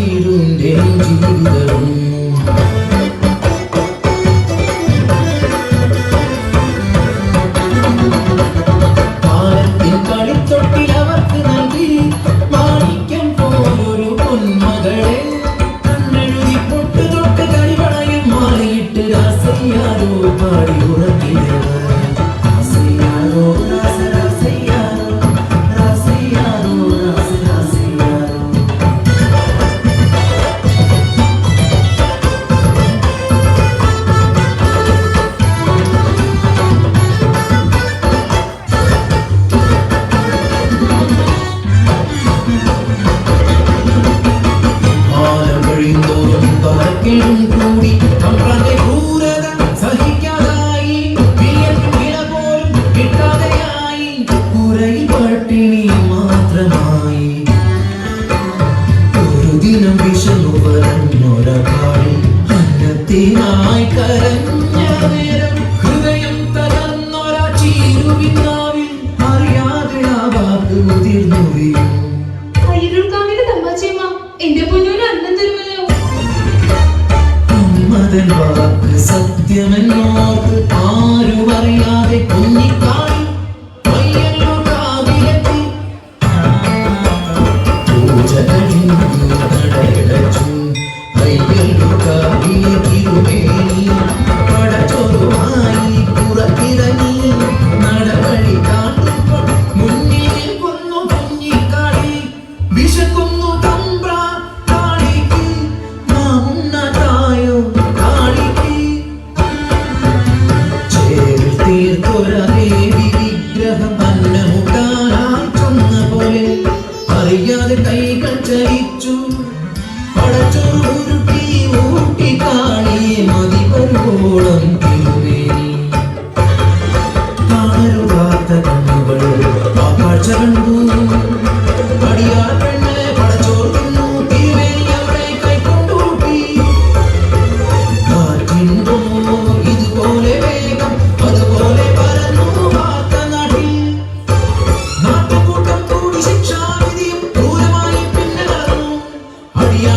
ചാന്റെ ചീരുന്റെ ജീവിതവും പാലത്തിൻ കളിത്തൊട്ടിൽ അവർക്ക് നൽകി മാണിക്യം പോലൊരു പൊന്മകളെ. കണ്ണെഴുതി പൊട്ട് തൊട്ട് കരിവളയും മാറിയിട്ട് രാസയ്യാരോ പാടി ഉറക്കിയവർ എന്റെ പൊന്നൂര് അന്നം തരുമല്ലോ വാക്ക് സത്യമെന്നോർത്ത് ആരും അറിയാതെ കുഞ്ഞിക്കായി ദേവി വിഗ്രഹം അന്നമുട്ടാനായി ചൊന്ന പോലെ അറിയാതെ കൈകൾ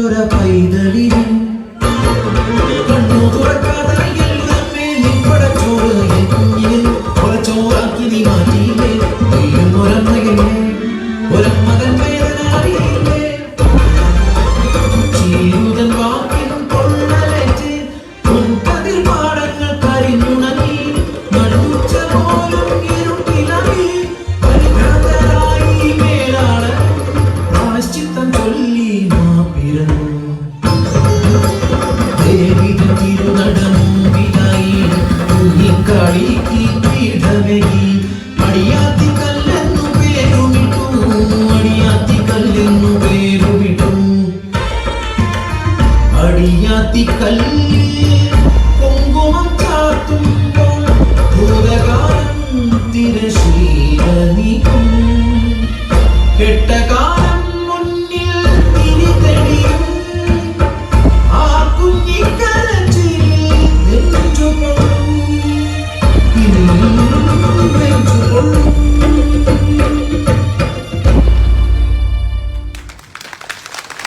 ചേതനയറ്റൊര പൈതലിനും കണ്ണു തുറക്കാതെ എല്ലുതമ്മേ നീ പടച്ചോറ് കുഞ്ഞിനെ കൊലച്ചോറാക്കി നീ മാറ്റിയില്ലേ നീയും ഒരമ്മയല്ലേ ഒരമ്മകൻ വേദന അറിയില്ലേ ചീരുതൻ വാക്കിനും കൊള്ളലേറ്റ് പൊൻകതിർ പാടങ്ങൾ കരിഞ്ഞുണങ്ങി നടുച്ച പോലും ഇരുട്ടിലറി പരിഭ്രാന്തരായി മേലാളൻ പ്രായശ്ചിത്തം ചൊല്ലി പിറന്നു ദേവിതം തിരുനടമൂവിനായി കുഞ്ഞിക്കളിക്ക് പീഠമേകി അടിയാത്തി കല്ലെന്നു പേരുമിട്ടു അടിയാത്തി കല്ലെന്നു പേരുമിട്ടു അടിയാത്തി കല്ല് പൊങ്കുമം ചാത്തുമ്പോൾ ഭൂതകാലം തിരശീലനിക്കും